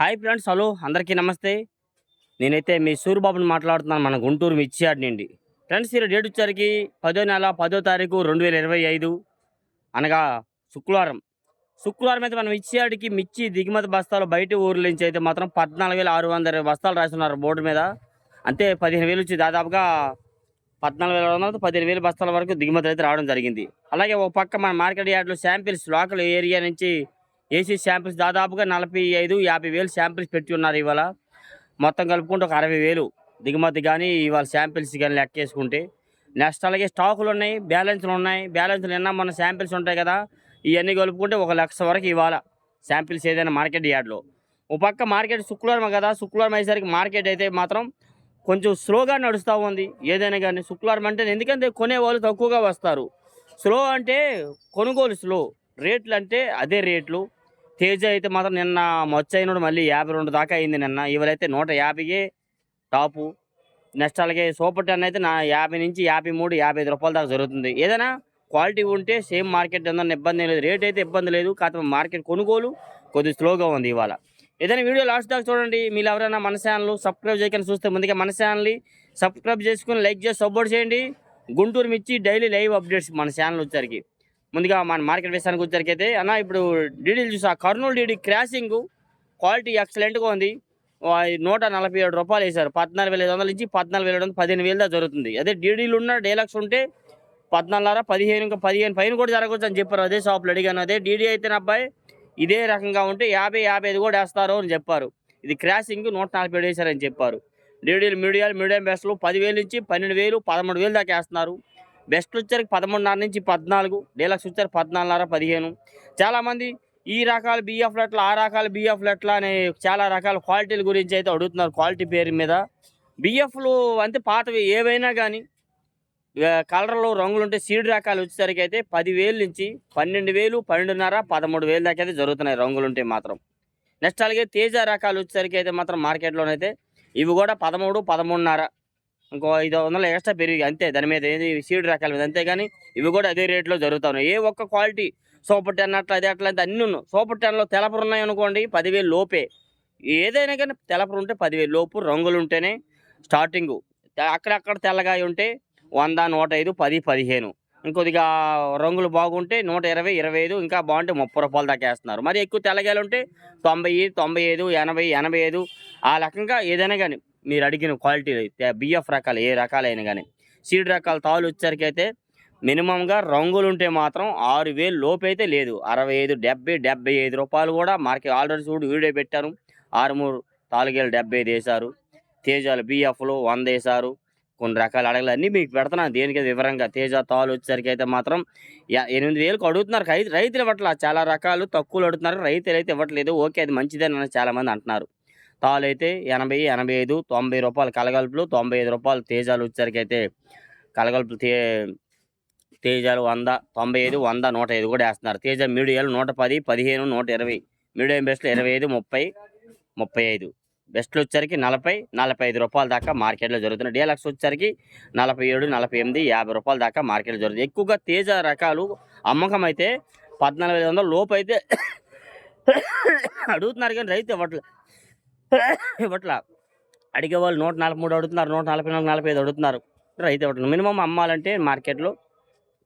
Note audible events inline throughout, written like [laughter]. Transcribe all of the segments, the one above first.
Hi friends hello అందరికీ నమస్తే. నేనైతే మీ సూర్యబాబుని మాట్లాడుతున్నాను మన గుంటూరు మిర్చియాడ్ నుండి. ఫ్రెండ్స్ ఈరోజు డేట్ వచ్చరికి పదో నెల పదో తారీఖు రెండు వేల ఇరవై ఐదు. అనగా శుక్రవారం. శుక్రవారం అయితే మనం ఇచ్చేయాడికి మిర్చి దిగుమతి బస్తాలు బయట ఊర్ల నుంచి అయితే మాత్రం పద్నాలుగు వేల ఆరు వందల బస్తాలు రాస్తున్నారు బోర్డు మీద. అంతే పదిహేను వేలు వచ్చి దాదాపుగా పద్నాలుగు వేల వందల పదిహేను వేల బస్తాల వరకు దిగుమతి అయితే రావడం జరిగింది. అలాగే ఒక పక్క మన మార్కెట్ యార్డ్లో శాంపిల్స్ లోకల్ ఏరియా నుంచి ఏసీ శాంపిల్స్ దాదాపుగా నలభై ఐదు యాభై వేలు శాంపిల్స్ పెట్టి ఉన్నారు ఇవాళ. మొత్తం కలుపుకుంటే ఒక అరవై వేలు దిగుమతి కానీ ఇవాళ శాంపిల్స్ కానీ లెక్కేసుకుంటే. నెక్స్ట్ అలాగే స్టాకులు ఉన్నాయి బ్యాలెన్స్లు ఉన్నాయి. బ్యాలెన్స్లు నిన్న మన శాంపిల్స్ ఉంటాయి కదా ఇవన్నీ కలుపుకుంటే ఒక లక్ష వరకు ఇవాళ శాంపిల్స్ ఏదైనా మార్కెట్ యార్డ్లో. ఒక పక్క మార్కెట్ శుక్రవారం కదా శుక్రవారం అయ్యేసరికి మార్కెట్ అయితే మాత్రం కొంచెం స్లోగా నడుస్తూ ఉంది. ఏదైనా కానీ శుక్రవారం అంటే ఎందుకంటే కొనేవాళ్ళు తక్కువగా వస్తారు. స్లో అంటే కొనుగోలు స్లో రేట్లు అంటే అదే రేట్లు. తేజ అయితే మాత్రం నిన్న మొచ్చైనడు మళ్ళీ యాభై రెండు దాకా అయింది నిన్న. ఇవాళైతే నూట యాభైకే టాపు. నెక్స్ట్ అలాగే సూపర్ టెన్ అయితే నా యాభై నుంచి యాభై మూడు యాభై ఐదు రూపాయల దాకా జరుగుతుంది. ఏదైనా క్వాలిటీ ఉంటే సేమ్ మార్కెట్ ఉందని ఇబ్బంది లేదు. రేట్ అయితే ఇబ్బంది లేదు. కాకపోతే మార్కెట్ కొనుగోలు కొద్దిగా స్లోగా ఉంది ఇవాళ. ఏదైనా వీడియో లాస్ట్ దాకా చూడండి. మీరు ఎవరైనా మన ఛానల్ సబ్స్క్రైబ్ చేయకుండా చూస్తే ముందుగా మన ఛానల్ని సబ్స్క్రైబ్ చేసుకుని లైక్ చేసి సపోర్ట్ చేయండి. గుంటూరు మిర్చి డైలీ లైవ్ అప్డేట్స్ మన ఛానల్ వచ్చరికి ముందుగా మన మార్కెట్ విషయానికి వచ్చరికి అన్న ఇప్పుడు డీడీలు చూసా కర్నూలు డీడీ క్రాసింగ్ క్వాలిటీ ఎక్సలెంట్గా ఉంది. నూట నలభై ఏడు రూపాయలు వేశారు. పద్నాలుగు వేల ఐదు వందల నుంచి పద్నాలుగు వేల ఐదు వందలు పదిహేను వేలు దాకా జరుగుతుంది. అదే డీడీలు ఉన్న డీలక్స్ ఉంటే పద్నాలుగున్నర పదిహేను ఇంకా పదిహేను పైన కూడా జరగవచ్చు అని చెప్పారు. అదే షాప్లో అడిగాను. అదే డీడీ అయితే నా అబ్బాయి ఇదే రకంగా ఉంటే యాభై యాభై ఐదు కూడా వేస్తారు అని చెప్పారు. ఇది క్రాసింగ్ నూట నలభై ఏడు వేశారని చెప్పారు. డీడీలు మీడియాలు మీడియం బెస్ట్లు పదివేలు నుంచి పన్నెండు వేలు పదమూడు వేలు దాకా వేస్తున్నారు. బెస్ట్ వచ్చరికి పదమూడున్నర నుంచి పద్నాలుగు డీలక్స్ వచ్చారు పద్నాలుగున్నర పదిహేను. చాలామంది ఈ రకాల బిఎఫ్ లెట్ల ఆ రకాల బిఎఫ్ లెట్ల అనే చాలా రకాల క్వాలిటీల గురించి అయితే అడుగుతున్నారు క్వాలిటీ పేరు మీద. బిఎఫ్లు అంటే పాతవి ఏవైనా కానీ కలర్లు రంగులు ఉంటే సీడ్ రకాలు వచ్చేసరికి అయితే పదివేలు నుంచి పన్నెండు వేలు పన్నెండున్నర పదమూడు వేలు దాకా అయితే జరుగుతున్నాయి రంగులు ఉంటే మాత్రం. నెక్స్ట్ అలాగే తేజ రకాలు వచ్చేసరికి అయితే మాత్రం మార్కెట్లోనైతే ఇవి కూడా పదమూడు పదమూడున్నర ఇంకో ఐదు వందల ఎక్స్ట్రా పెరిగి అంతే దాని మీద ఏది సీడ్ రకాల మీద. అంతేగాని ఇవి కూడా అదే రేట్లో జరుగుతున్నాయి ఏ ఒక్క క్వాలిటీ సూపర్ టెన్ అట్లా అది అట్లా అంటే అన్నీ ఉన్నాయి. సూపర్ టెన్లో తెలపరు ఉన్నాయి అనుకోండి పదివేలు లోపే. ఏదైనా కానీ తెలపరు ఉంటే పదివేలు లోపు. రంగులు ఉంటేనే స్టార్టింగు అక్కడక్కడ తెల్లగా ఉంటే వంద నూట ఐదు పది పదిహేను. ఇంకొద్దిగా రంగులు బాగుంటే నూట ఇరవై ఇరవై ఐదు ఇంకా బాగుంటే ముప్పై రూపాయలు దాకా వేస్తున్నారు. మరి ఎక్కువ తెల్లగాయలు ఉంటే తొంభై తొంభై ఐదు ఎనభై ఎనభై ఐదు ఆ రకంగా ఏదైనా కానీ మీరు అడిగిన క్వాలిటీ బిఎఫ్ రకాలు ఏ రకాలైనా కానీ సీడ్ రకాల తాళ్ళు వచ్చేసరికి అయితే మినిమంగా రంగులు ఉంటే మాత్రం ఆరు వేలు లోపు అయితే లేదు. అరవై ఐదు డెబ్బై డెబ్బై ఐదు రూపాయలు కూడా మార్కెట్ ఆల్రెడీ చూడు వీడియో పెట్టారు. ఆరు మూడు తాలుగేలు డెబ్బై ఐదు వేశారు. తేజాలు బిఎఫ్లు వంద వేశారు. కొన్ని రకాల అడగలు అన్నీ మీకు పెడుతున్నాను దేనికి వివరంగా తేజ తాలు వచ్చేసరికి అయితే మాత్రం ఎనిమిది వేలకు అడుగుతున్నారు. రైతు రైతులు ఇవ్వట్లా. చాలా రకాలు తక్కువలు అడుగుతున్నారు. రైతులు అయితే ఇవ్వట్లేదు. ఓకే అది మంచిదని చాలా మంది అంటున్నారు. తాలైతే ఎనభై ఎనభై ఐదు తొంభై రూపాయలు కలగలుపులు తొంభై ఐదు రూపాయలు తేజాలు వచ్చేసరికి అయితే కలగలుపులు తే తేజాలు వంద తొంభై ఐదు వంద నూట ఐదు కూడా వేస్తున్నారు. తేజ మీడియాలు నూట పది పదిహేను నూట ఇరవై. మీడియం బెస్ట్లు ఇరవై ఐదు ముప్పై ముప్పై ఐదు. బెస్ట్లు వచ్చరికి నలభై నలభై ఐదు రూపాయల దాకా మార్కెట్లో జరుగుతున్నాయి. డీలక్స్ వచ్చరికి నలభై ఏడు నలభై ఎనిమిది యాభై రూపాయల దాకా మార్కెట్లో జరుగుతుంది. ఎక్కువగా తేజ రకాలు అమ్మకం అయితే పద్నాలుగు ఐదు వందల లోపు అయితే అడుగుతున్నారు కానీ రైతు ఇవ్వట్లేదు ఇవ్వట్లా. అడిగే వాళ్ళు నూట నలభై మూడు అడుగుతున్నారు నూట నలభై నాలుగు నలభై ఐదు అడుగుతున్నారు. రైతు ఇవ్వట్లేదు మినిమం అమ్మాలంటే మార్కెట్లో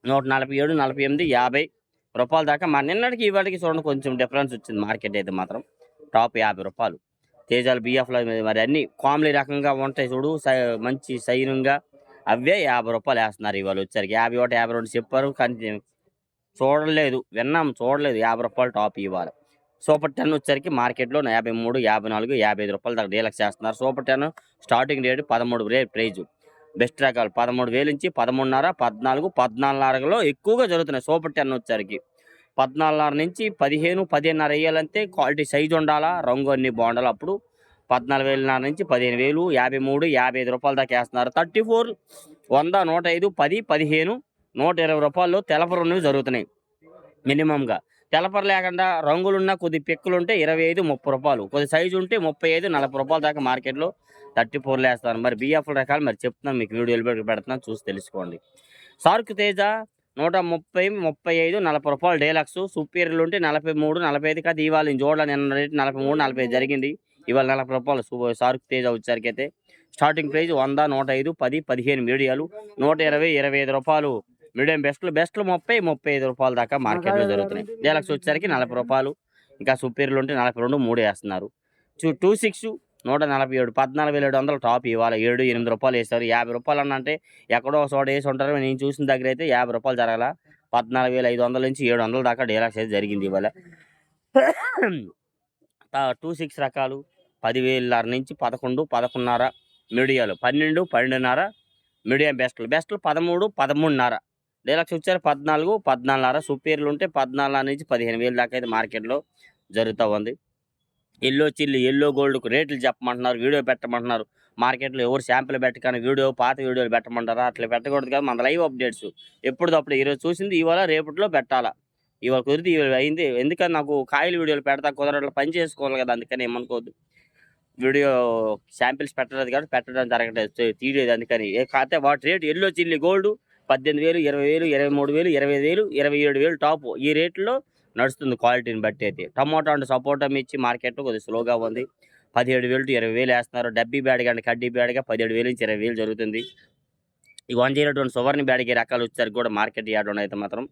నూట నలభై ఏడు నలభై ఎనిమిది యాభై రూపాయల దాకా మా నిన్నటికి ఇవాటికి చూడండి కొంచెం డిఫరెన్స్ వచ్చింది మార్కెట్ అయితే మాత్రం. టాప్ యాభై రూపాయలు. తేజాలు బిఎఫ్లో మరి అన్ని కామ్లీ రకంగా ఉంటాయి చూడు సై- మంచి సైనంగా అవే యాభై రూపాయలు వేస్తున్నారు ఇవాళ వచ్చరికి యాభై ఒకటి యాభై రెండు చెప్పారు కానీ చూడలేదు విన్నాం చూడలేదు యాభై రూపాయలు టాప్ ఇవాళ. సూపర్ టెన్ వచ్చరికి మార్కెట్లో యాభై మూడు యాభై నాలుగు యాభై ఐదు రూపాయల దాకా డీలక్స్ చేస్తున్నారు. సూపర్ టెన్ స్టార్టింగ్ రేటు పదమూడు రే ప్రైజ్. బెస్ట్ రకాలు పదమూడు వేలు నుంచి పదమూడున్నర పద్నాలుగు పద్నాలుగున్నరలో ఎక్కువగా జరుగుతున్నాయి సూపర్ టెన్ వచ్చరికి పద్నాలుగున్నర నుంచి పదిహేను పదిహేనున్నర వేయాలంటే క్వాలిటీ సైజు ఉండాలా? రంగు అన్ని బాగుండాలి? అప్పుడు పద్నాలుగు వేలన్నర నుంచి పదిహేను వేలు యాభై మూడు యాభై ఐదు రూపాయల దాకా వేస్తున్నారు. థర్టీ ఫోర్ వంద నూట ఐదు పది పదిహేను నూట ఇరవై రూపాయలు తెలపరున్నవి జరుగుతున్నాయి. మినిమంగా. తెలపర లేకుండా రంగులున్న కొద్ది పిక్కులు ఉంటే ఇరవై ఐదు ముప్పై రూపాయలు. కొద్ది సైజు ఉంటే ముప్పై ఐదు నలభై రూపాయల దాకా మార్కెట్లో థర్టీ ఫోర్లు వేస్తాను మరి బిఎఫ్ రకాలు మరి చెప్తున్నాను మీకు వీడియోలు పెడుతున్నాను చూసి తెలుసుకోండి. సార్క్ తేజ నూట ముప్పై ముప్పై ఐదు నలభై రూపాయలు డేలక్స్. సుపీరియర్లు ఉంటే నలభై మూడు నలభై ఐదు కాదు ఇవాళ నేను చూడాలి నిన్న రేటు నలభై మూడు నలభై ఐదు జరిగింది. ఇవాళ నలభై రూపాయలు సార్కు సార్క్ తేజ వచ్చేసరికి అయితే స్టార్టింగ్ ప్రైస్ వంద నూట ఐదు పది పదిహేను మీడియాలు. నూట ఇరవై ఇరవై ఐదు రూపాయలు మీడియం బెస్ట్లు బెస్ట్లు ముప్పై ముప్పై ఐదు రూపాయల దాకా మార్కెట్లో జరుగుతున్నాయి. డేలక్స్ వచ్చరికి నలభై రూపాయలు ఇంకా సుపీరియర్లు ఉంటే నలభై రెండు మూడు వేస్తున్నారు. టూ టూ సిక్స్ నూట నలభై ఏడు పద్నాలుగు వేల ఏడు వందలు టాప్ ఇవాళ ఏడు ఎనిమిది రూపాయలు వేస్తారు. యాభై రూపాయలు అన్న అంటే ఎక్కడో చోట వేసి ఉంటారు. నేను చూసిన దగ్గర అయితే యాభై రూపాయలు జరగాల. పద్నాలుగు వేల ఐదు వందల నుంచి ఏడు వందల దాకా డీలాక్స్ అయితే జరిగింది ఇవాళ. టూ సిక్స్ రకాలు పదివేల నుంచి పదకొండు పదకొండున్నర మీడియాలు. పన్నెండు పన్నెండున్నర మీడియం బెస్ట్లు. బెస్ట్లు పదమూడు పదమూడున్నర. డీలక్స్ వచ్చారు పద్నాలుగు పద్నాలుగున్నర. సుపీరియర్లు ఉంటే పద్నాలుగు నుంచి పదిహేను వేలు దాకా అయితే మార్కెట్లో జరుగుతూ ఉంది. ఎల్లో చిల్లి ఎల్లో గోల్డ్కు రేట్లు చెప్పమంటున్నారు వీడియో పెట్టమంటున్నారు. మార్కెట్లో ఎవరు శాంపుల్ పెట్టకని వీడియో పాత వీడియోలు పెట్టమంటారా? అట్లా పెట్టకూడదు కదా మన లైవ్ అప్డేట్స్ ఎప్పుడుదప్పుడు ఈరోజు చూసింది ఇవాళ రేపట్లో పెట్టాలా? ఇవాళ కుదిరితే ఇవాళ అయింది. ఎందుకని నాకు కాయలు వీడియోలు పెడతా కుదరట్లు పని చేసుకోవాలి కదా అందుకని ఏమనుకోవద్దు. వీడియో శాంపిల్స్ పెట్టలేదు కాబట్టి పెట్టడం జరగట్లేదు తీయలేదు అందుకని. ఏ కాకపోతే వాటి రేటు ఎల్లో చిల్లి గోల్డ్ పద్దెనిమిది వేలు ఇరవై వేలు ఇరవై మూడు వేలు ఇరవై వేలు ఇరవై ఏడు వేలు టాప్. ఈ రేట్లో నడుస్తుంది క్వాలిటీని బట్టి అయితే. టమోటా అండ్ సపోటా మిర్చి మార్కెట్లో కొద్దిగా స్లోగా ఉంది. పదిహేడు వేలు టు ఇరవై వేలు వేస్తున్నారు. డబ్బీ బ్యాడ్గా అంటే కడ్డీ బ్యాడ్గా పదిహేడు వేలు నుంచి ఇరవై వేలు జరుగుతుంది. ఈ వన్ జీరో టూ సువర్ణ బ్యాడ్కి రకాలు వచ్చేసరికి కూడా మార్కెట్ యాడ్ అయితే మాత్రం.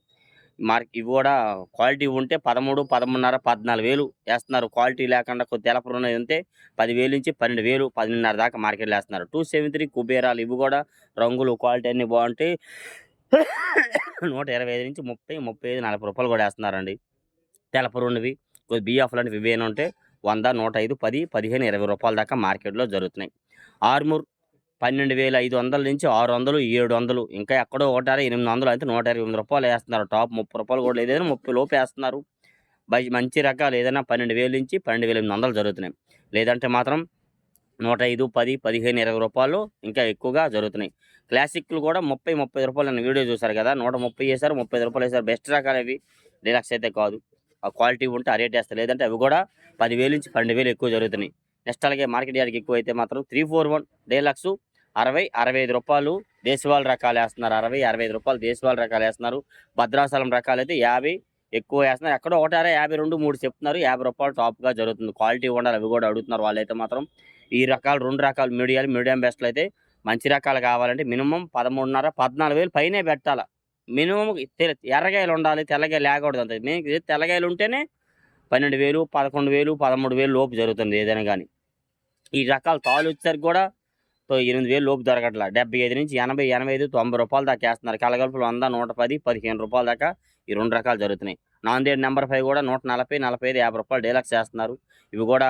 మార్క్ ఇవి కూడా క్వాలిటీ ఉంటే పదమూడు పదమూడున్నర పద్నాలుగు వేలు వేస్తున్నారు. క్వాలిటీ లేకుండా కొద్ది తెలపరు ఉన్నది ఉంటే పదివేలు నుంచి పన్నెండు వేలు పన్నెండున్నర దాకా మార్కెట్లో వేస్తున్నారు. టూ సెవెన్ త్రీ కుబేరాలు ఇవి కూడా రంగులు క్వాలిటీ అన్నీ బాగుంటాయి నూట ఇరవై ఐదు నుంచి ముప్పై ముప్పై ఐదు నలభై రూపాయలు కూడా వేస్తున్నారండి. తెలపరు ఉన్నవి కొద్ది బియ్యాఫ్ లాంటివి ఇవేనా ఉంటే వంద నూట ఐదు పది పదిహేను ఇరవై రూపాయల దాకా మార్కెట్లో జరుగుతున్నాయి. ఆర్మూర్ పన్నెండు వేల ఐదు వందల నుంచి ఆరు వందలు ఏడు వందలు. ఇంకా ఎక్కడో ఒకటారు ఎనిమిది వందలు అయితే నూట ఇరవై ఎనిమిది రూపాయలు వేస్తున్నారు. టాప్ ముప్పై రూపాయలు కూడా లేదు ఏదైనా ముప్పై లోపు వేస్తున్నారు. బై- మంచి రకాలు ఏదైనా పన్నెండు వేలు నుంచి పన్నెండు వేల ఎనిమిది వందలు జరుగుతున్నాయి. లేదంటే మాత్రం నూట ఐదు పది పదిహేను ఇరవై రూపాయలు ఇంకా ఎక్కువగా జరుగుతున్నాయి. క్లాసిక్లు కూడా ముప్పై ముప్పై రూపాయలు నేను వీడియో చూశారు కదా నూట ముప్పై వేసారు ముప్పై ఐదు రూపాయలు వేశారు. బెస్ట్ రకాలు అవి. డీలక్స్ అయితే కాదు. ఆ క్వాలిటీ ఉంటే ఆ రేట్ వేస్తారు. లేదంటే అవి కూడా పదివేలు నుంచి పన్నెండు వేలు ఎక్కువ జరుగుతున్నాయి. నెక్స్ట్ అలాగే మార్కెట్ యార్డ్కి ఎక్కువ అయితే మాత్రం త్రీ ఫోర్ వన్ డీలక్స్ అరవై అరవై ఐదు రూపాయలు దేశవాళ రకాలు వేస్తున్నారు. అరవై అరవై ఐదు రూపాయలు దేశవాళ రకాలు వేస్తున్నారు. భద్రాచలం రకాలు అయితే యాభై ఎక్కువ వేస్తున్నారు. ఎక్కడో ఒకటారా యాభై రెండు మూడు చెప్తున్నారు. యాభై రూపాయలు టాప్గా జరుగుతుంది. క్వాలిటీ ఉండాలి అవి కూడా అడుగుతున్నారు వాళ్ళైతే మాత్రం. ఈ రకాలు రెండు రకాలు మీడియాలు మీడియం బెస్ట్లు అయితే మంచి రకాలు కావాలంటే మినిమం పదమూడున్నర పద్నాలుగు వేలు పైనే పెట్టాలి. మినిమం తె- ఎర్రగాయలు ఉండాలి తెల్లగాయలు లేకూడదు అంత. మీకు తెల్లగాయలు ఉంటేనే పన్నెండు వేలు పదకొండు వేలు పదమూడు వేలు లోపు జరుగుతుంది ఏదైనా కానీ. ఈ రకాల తాళ్ళు వచ్చేసరికి కూడా ఎనిమిది వేలు లోపు దొరకట్లా డెబ్బై ఐదు నుంచి ఎనభై ఎనభై ఐదు తొంభై రూపాయలు దాకా వేస్తున్నారు. కలగలుపులు వంద నూట పది పదిహేను రూపాయల దాకా ఈ రెండు రకాలు జరుగుతున్నాయి. నాందేడ్ నెంబర్ ఫైవ్ కూడా నూట నలభై నలభై ఐదు యాభై రూపాయలు డీలక్స్ చేస్తున్నారు ఇవి కూడా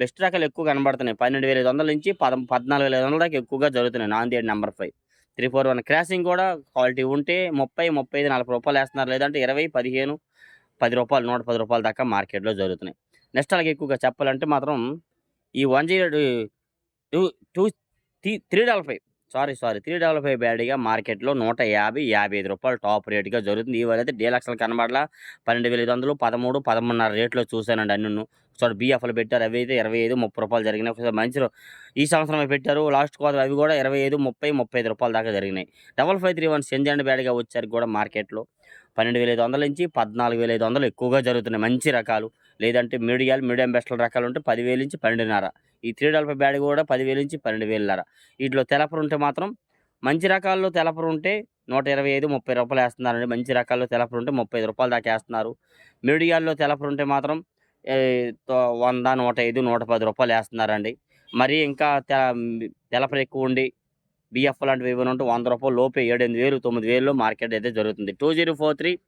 బెస్ట్ రకాలు ఎక్కువ కనబడుతున్నాయి. పన్నెండు వేల ఐదు వందల నుంచి పద పద్నాలుగు వేల ఐదు వందల దాకా ఎక్కువగా జరుగుతున్నాయి Nanded number five. Three four one crossing కూడా క్వాలిటీ ఉంటే ముప్పై ముప్పై ఐదు నలభై రూపాయలు వేస్తున్నారు. లేదంటే ఇరవై పదిహేను పది రూపాయలు నూట పది రూపాయల దాకా మార్కెట్లో జరుగుతున్నాయి. నెక్స్ట్ అలాగే ఎక్కువగా చెప్పాలంటే మాత్రం ఈ one zero two two three three double five. Sorry sorry. Three double five బ్యాడ్గా మార్కెట్లో నూట యాభై యాభై ఐదు రూపాయలు టాప్ రేట్గా జరుగుతుంది. ఇవాళ అయితే డీలక్స్ల కనబడలా. పన్నెండు వేల ఐదు వందలు పదమూడు పదమూడున్నర రేట్లో చూశానండి అన్ని ఒకసారి బిఎఫ్లు పెట్టారు. అవి అయితే ఇరవై ఐదు ముప్పై రూపాయలు జరిగినాయి. ఒకసారి మంచి రో- ఈ సంవత్సరం పెట్టారు. లాస్ట్ కోత అవి కూడా ఇరవై ఐదు ముప్పై ముప్పై ఐదు రూపాయల దాకా జరిగినాయి. డబల్ ఫైవ్ త్రీ వన్ సెంజండ్ బ్యాడ్గా వచ్చారు కూడా మార్కెట్లో. పన్నెండు వేల ఐదు వందల నుంచి పద్నాలుగు వేల ఐదు వందలు ఎక్కువగా జరుగుతున్నాయి. మంచి రకాలు. లేదంటే మీడియాలు మీడియం బెస్ట్ల రకాలు ఉంటే పదివేల నుంచి పన్నెండున్నర. ఈ త్రీ డబల్ బ్యాడ్ కూడా పదివేలు నుంచి పన్నెండు వేలున్నర వీటిలో తెలపరు ఉంటే మాత్రం మంచి రకాల్లో తెలపరు ఉంటే నూట ఇరవై ఐదు ముప్పై రూపాయలు వేస్తున్నారండి. మంచి రకాల్లో తెలపరు ఉంటే ముప్పై ఐదు రూపాయలు దాకా వేస్తున్నారు. మీడియాల్లో తెలపరు ఉంటే మాత్రం తో- వంద నూట ఐదు నూట పది రూపాయలు వేస్తున్నారండి. మరి ఇంకా తెలపరు ఎక్కువ ఉండి బిఎఫ్ లాంటివి ఏమైనా ఉంటే వంద రూపాయలు లోపే ఏడెనిమిది వేలు తొమ్మిది వేలు మార్కెట్ అయితే జరుగుతుంది. Two zero four three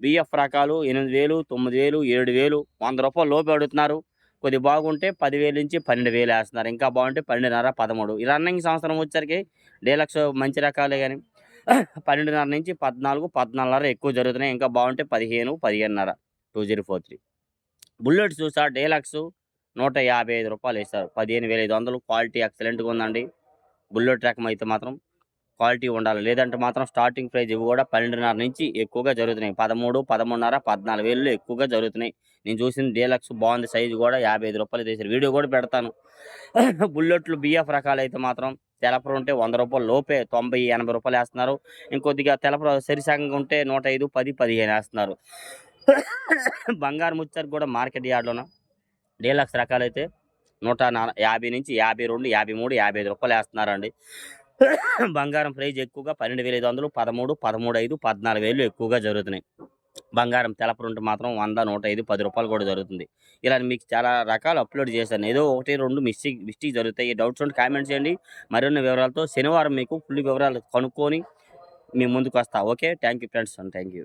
BF రకాలు ఎనిమిది వేలు తొమ్మిది వేలు ఏడు వేలు వంద రూపాయలు లోపే అడుగుతున్నారు. కొద్ది బాగుంటే పదివేలు నుంచి పన్నెండు వేలు వేస్తున్నారు. ఇంకా బాగుంటే పన్నెండున్నర పదమూడు. ఈ రన్నింగ్ సంవత్సరం వచ్చరికి డీలక్స్ మంచి రకాలే కానీ పన్నెండున్నర నుంచి పద్నాలుగు పద్నాలుగున్నర ఎక్కువ జరుగుతున్నాయి. ఇంకా బాగుంటే పదిహేను పదిహేనున్నర two zero four three. Bullet చూసా డీలక్స్ నూట యాభై ఐదు రూపాయలు వేస్తారు. పదిహేను వేల ఐదు వందలు. క్వాలిటీ ఎక్సలెంట్గా ఉందండి. బుల్లెట్ రకం అయితే మాత్రం క్వాలిటీ ఉండాలి. లేదంటే మాత్రం స్టార్టింగ్ ప్రైజ్ ఇవి కూడా పన్నెండున్నర నుంచి ఎక్కువగా జరుగుతున్నాయి. పదమూడు పదమూడున్నర పద్నాలుగు వేలు ఎక్కువగా జరుగుతున్నాయి. నేను చూసిన డీలక్స్ బాగుంది సైజు కూడా యాభై ఐదు రూపాయలు తీసారు వీడియో కూడా పెడతాను. [coughs] బుల్లెట్లు బిఎఫ్ రకాలు అయితే మాత్రం తెలపరు ఉంటే వంద రూపాయలు లోపే తొంభై ఎనభై రూపాయలు వేస్తున్నారు. ఇంకొద్దిగా తెలపరు సరిసంగంగా ఉంటే నూట ఐదు పది పదిహేను వేస్తున్నారు. [coughs] బంగారు ముచ్చారు కూడా మార్కెట్ యార్డ్లోన? డీలక్స్ రకాలైతే నూట నా- యాభై నుంచి యాభై రెండు యాభై మూడు యాభై ఐదు రూపాయలు వేస్తున్నారండి. బంగారం ప్రైజ్ ఎక్కువగా పన్నెండు వేల ఐదు వందలు పదమూడు పదమూడు ఐదు పద్నాలుగు వేలు ఎక్కువగా జరుగుతున్నాయి. బంగారం తెలపరుంటే మాత్రం వంద నూట ఐదు పది రూపాయలు కూడా జరుగుతుంది. ఇలా మీకు చాలా రకాలు అప్లోడ్ చేశాను. ఏదో ఒకటి రెండు మిస్టేక్ మిస్టేక్ జరుగుతాయి. డౌట్స్ ఉంటే కామెంట్ చేయండి. మరిన్ని వివరాలతో శనివారం మీకు ఫుల్ వివరాలు కనుక్కొని మీ ముందుకు వస్తా. Okay? Thank you friends thank you